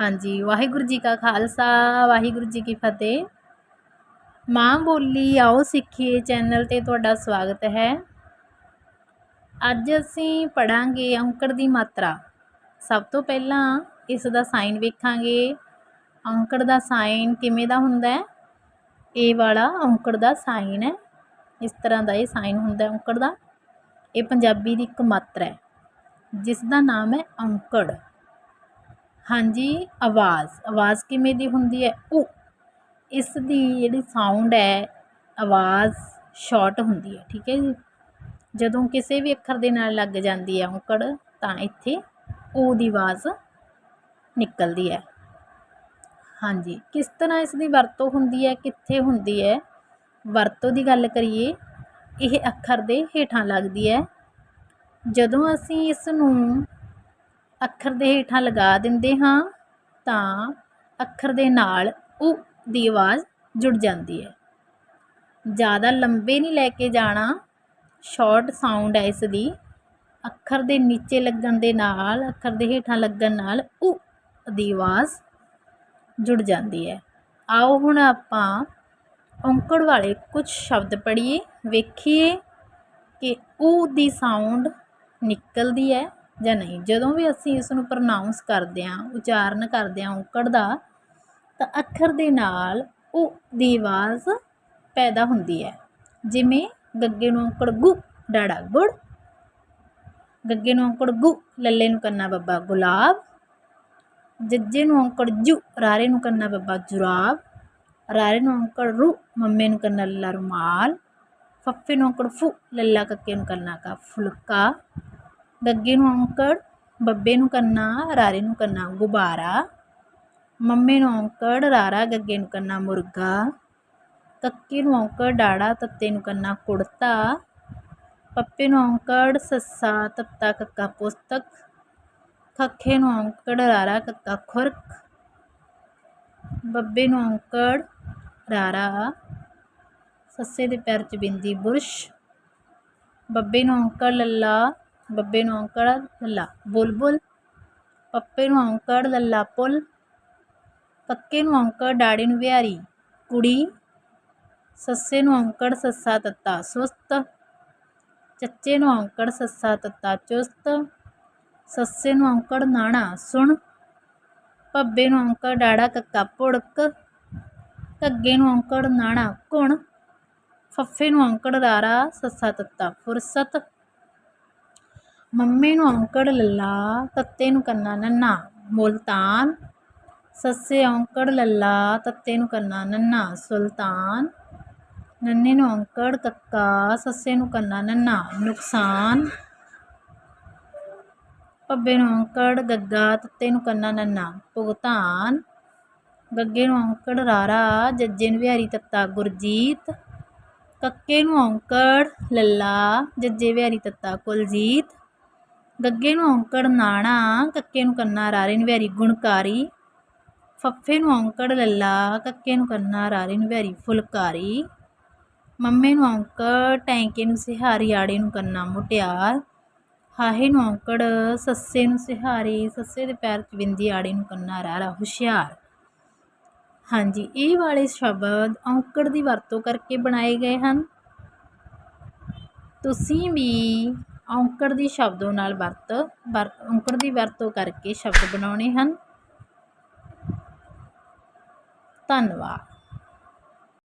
ਹਾਂਜੀ, ਵਾਹਿਗੁਰੂ ਜੀ ਕਾ ਖਾਲਸਾ, ਵਾਹਿਗੁਰੂ ਜੀ ਕੀ ਫਤਿਹ। ਮਾਂ ਬੋਲੀ ਆਓ ਸਿੱਖੀਏ ਚੈਨਲ ਤੇ ਤੁਹਾਡਾ ਸਵਾਗਤ ਹੈ। ਅੱਜ ਅਸੀਂ ਪੜਾਂਗੇ ਅੰਕੜ ਦੀ ਮਾਤਰਾ। ਸਭ ਤੋਂ ਪਹਿਲਾਂ ਇਸ ਦਾ ਸਾਈਨ ਵੇਖਾਂਗੇ। ਅੰਕੜ ਦਾ ਸਾਈਨ ਕਿਵੇਂ ਦਾ ਹੁੰਦਾ ਹੈ? ਇਹ ਵਾਲਾ ਅੰਕੜ ਦਾ ਸਾਈਨ ਹੈ। ਇਸ ਤਰ੍ਹਾਂ ਦਾ ਇਹ ਸਾਈਨ ਹੁੰਦਾ ਅੰਕੜ ਦਾ। ਇਹ ਪੰਜਾਬੀ ਦੀ ਇੱਕ ਮਾਤਰਾ ਹੈ ਜਿਸ ਦਾ ਨਾਮ ਹੈ ਅੰਕੜ। ਹਾਂਜੀ, ਆਵਾਜ਼। ਆਵਾਜ਼ ਕਿਵੇਂ ਦੀ ਹੁੰਦੀ ਹੈ? ਉ। ਇਸ ਦੀ ਜਿਹੜੀ ਸਾਊਂਡ ਹੈ, ਆਵਾਜ਼ ਸ਼ਾਰਟ ਹੁੰਦੀ ਹੈ, ਠੀਕ ਹੈ ਜੀ? ਜਦੋਂ ਕਿਸੇ ਵੀ ਅੱਖਰ ਦੇ ਨਾਲ ਲੱਗ ਜਾਂਦੀ ਹੈ ਔਂਕੜ, ਤਾਂ ਇੱਥੇ ਓ ਦੀ ਆਵਾਜ਼ ਨਿਕਲਦੀ ਹੈ। ਹਾਂਜੀ, ਕਿਸ ਤਰ੍ਹਾਂ ਇਸ ਦੀ ਵਰਤੋਂ ਹੁੰਦੀ ਹੈ, ਕਿੱਥੇ ਹੁੰਦੀ ਹੈ? ਵਰਤੋਂ ਦੀ ਗੱਲ ਕਰੀਏ, ਇਹ ਅੱਖਰ ਦੇ ਹੇਠਾਂ ਲੱਗਦੀ ਹੈ। ਜਦੋਂ ਅਸੀਂ ਇਸ ਨੂੰ ਅੱਖਰ ਦੇ ਹੇਠਾਂ ਲਗਾ ਦਿੰਦੇ ਹਾਂ ਤਾਂ ਅੱਖਰ ਦੇ ਨਾਲ ਉ ਦੀ ਆਵਾਜ਼ ਜੁੜ ਜਾਂਦੀ ਹੈ। ਜ਼ਿਆਦਾ ਲੰਬੇ ਨਹੀਂ ਲੈ ਕੇ ਜਾਣਾ। ਸ਼ਾਰਟ ਸਾਊਂਡ ਹੈ ਇਸ ਦੀ। ਅੱਖਰ ਦੇ ਨੀਚੇ ਲੱਗਣ ਦੇ ਨਾਲ, ਅੱਖਰ ਦੇ ਹੇਠਾਂ ਲੱਗਣ ਨਾਲ ਉ ਦੀ ਆਵਾਜ਼ ਜੁੜ ਜਾਂਦੀ ਹੈ। ਆਓ ਹੁਣ ਆਪਾਂ ਔਂਕੜ ਵਾਲੇ ਕੁਝ ਸ਼ਬਦ ਪੜ੍ਹੀਏ, ਵੇਖੀਏ ਕਿ ਉ ਦੀ ਸਾਊਂਡ ਨਿਕਲਦੀ ਹੈ। ਜਾਂ ਨਹੀਂ? ਜਦੋਂ ਵੀ ਅਸੀਂ ਇਸ ਨੂੰ ਪ੍ਰੋਨਾਂਸ ਕਰਦੇ ਹਾਂ, ਉਚਾਰਨ ਕਰਦੇ ਹਾਂ ਔਂਕੜ ਦਾ, ਤਾਂ ਅੱਖਰ ਦੇ ਨਾਲ ਉਹ ਦੀ ਆਵਾਜ਼ ਪੈਦਾ ਹੁੰਦੀ ਹੈ। ਜਿਵੇਂ ਗੱਗੇ ਨੂੰ ਔਂਕੜ ਗੁ, ਡਾੜਾ ਗੁੜ। ਗੱਗੇ ਨੂੰ ਔਂਕੜ ਗੁ, ਲੱਲੇ ਨੂੰ ਕੰਨਾ ਬੱਬਾ ਗੁਲਾਬ। ਜੱਜੇ ਨੂੰ ਔਂਕੜ ਜੁ, ਰਾਰੇ ਨੂੰ ਕੰਨਾ ਬੱਬਾ ਜੁਰਾਬ। ਰਾਰੇ ਨੂੰ ਔਂਕੜ ਰੂ, ਮੰਮੇ ਨੂੰ ਕੰਨਾ ਲੱਲਾ ਰੁਮਾਲ। ਫੱਫੇ ਨੂੰ ਔਂਕੜ ਫੁ, ਲੱਲਾ ਕੱਕੇ ਨੂੰ ਕੰਨਾ ਕਾ ਫੁਲਕਾ। ਗੱਗੇ ਨੂੰ ਔਂਕੜ, ਬੱਬੇ ਨੂੰ ਕੰਨਾ, ਰਾਰੇ ਨੂੰ ਕੰਨਾ ਗੁਬਾਰਾ, ਮੰਮੇ ਨੂੰ ਔਂਕੜ, ਰਾਰਾ ਗੱਗੇ ਨੂੰ ਕੰਨਾ ਮੁਰਗਾ, ਕੱਕੇ ਨੂੰ ਔਂਕੜ, ਡਾੜਾ ਤੱਤੇ ਨੂੰ ਕੰਨਾ ਕੁੜਤਾ, ਪੱਪੇ ਨੂੰ ਔਂਕੜ, ਸੱਸਾ, ਤੱਤਾ, ਕੱਕਾ, ਪੁਸਤਕ, ਖੱਖੇ ਨੂੰ ਔਂਕੜ, ਰਾਰਾ, ਕੱਕਾ, ਖੁਰਕ, ਬੱਬੇ ਨੂੰ ਔਂਕੜ, ਰਾਰਾ, ਸੱਸੇ ਦੇ ਪੈਰ 'ਚ ਬਿੰਦੀ ਬੁਰਸ਼, ਬੱਬੇ ਨੂੰ ਔਂਕੜ, ਲੱਲਾ ਬੱਬੇ ਨੂੰ ਔਂਕੜ ਲੱਲਾ। ਬੁਲਬੁਲ ਪੱਪੇ ਨੂੰ ਔਂਕੜ ਲੱਲਾ ਪੁੱਲ ਪੱਕੇ ਨੂੰ ਔਂਕੜ ਡਾੜੇ ਨੂੰ ਵਿਹਾਰੀ, ਕੁੜੀ ਸੱਸੇ ਨੂੰ ਔਂਕੜ ਸੱਸਾ ਤੱਤਾ ਸੁਸਤ, ਚੱਚੇ ਨੂੰ ਔਂਕੜ ਸੱਸਾ ਤੱਤਾ ਚੁਸਤ, ਸੱਸੇ ਨੂੰ ਔਂਕੜ ਨਾਣਾ ਸੁਣ, ਭੱਬੇ ਨੂੰ ਔਂਕੜ ਡਾੜਾ ਕੱਕਾ ਪੁੜਕ, ਘੱਗੇ ਨੂੰ ਔਂਕੜ ਨਾਣਾ ਘੁਣ, ਫੱਫੇ ਨੂੰ ਔਂਕੜ ਰਾਰਾ ਸੱਸਾ ਤੱਤਾ ਫੁਰਸਤ। ਮੰਮੇ ਨੂੰ ਔਂਕੜ ਲੱਲਾ, ਤੱਤੇ ਨੂੰ ਕੰਨਾ ਨੰਨਾ। ਮੁਲਤਾਨ, ਸੱਸੇ ਔਂਕੜ ਲੱਲਾ, ਤੱਤੇ ਨੂੰ ਕੰਨਾ ਨੰਨਾ। ਸੁਲਤਾਨ, ਨੰਨੇ ਨੂੰ ਔਂਕੜ ਕੱਕਾ ਸੱਸੇ ਨੂੰ ਕੰਨਾ ਨੰਨਾ। ਨੁਕਸਾਨ ਪੱਬੇ ਨੂੰ ਔਂਕੜ, ਗੱਗਾ, ਤੱਤੇ ਨੂੰ ਕੰਨਾ ਨੰਨਾ। ਭੁਗਤਾਨ, ਗੱਗੇ ਨੂੰ ਔਂਕੜ, ਰਾਰਾ, ਜੱਜੇ ਨੂੰ ਵਿਹਾਰੀ, ਤੱਤਾ, ਗੁਰਜੀਤ। ਕੱਕੇ ਨੂੰ ਔਂਕੜ, ਲੱਲਾ, ਜੱਜੇ, ਵਿਹਾਰੀ, ਤੱਤਾ, ਕੁਲਜੀਤ। ਗੱਗੇ ਨੂੰ ਔਂਕੜ ਨਾਣਾ, ਕੱਕੇ ਨੂੰ ਕੰਨਾ ਰਾਰੇ ਨੂੰ ਵੈਰੀ ਗੁਣਕਾਰੀ। ਫੱਫੇ ਨੂੰ ਔਂਕੜ ਲੱਲਾ, ਕੱਕੇ ਨੂੰ ਕੰਨਾ ਰਾਰੇ ਨੂੰ ਵੈਰੀ ਫੁਲਕਾਰੀ। ਮੰਮੇ ਨੂੰ ਔਂਕੜ, ਟੈਂਕੇ ਨੂੰ ਸਿਹਾਰੀ, ਆੜੇ ਨੂੰ ਕੰਨਾ ਮੁਟਿਆਰ। ਹਾਹੇ ਨੂੰ ਔਂਕੜ, ਸੱਸੇ ਨੂੰ ਸਿਹਾਰੀ, ਸੱਸੇ ਦੇ ਪੈਰ 'ਚ ਬਿੰਦੀ ਆੜੇ ਨੂੰ ਕੰਨਾ ਰਾਰਾ ਹੁਸ਼ਿਆਰ। ਹਾਂਜੀ, ਇਹ ਵਾਲੇ ਸ਼ਬਦ ਔਂਕੜ ਦੀ ਵਰਤੋਂ ਕਰਕੇ ਬਣਾਏ ਗਏ ਹਨ। ਤੁਸੀਂ ਵੀ ਔਂਕੜ ਦੀ ਸ਼ਬਦੋਂ ਨਾਲ ਵਰਤ ਔਂਕੜ ਦੀ ਵਰਤੋਂ ਕਰਕੇ ਸ਼ਬਦ ਬਣਾਉਣੇ ਹਨ। ਧੰਨਵਾਦ।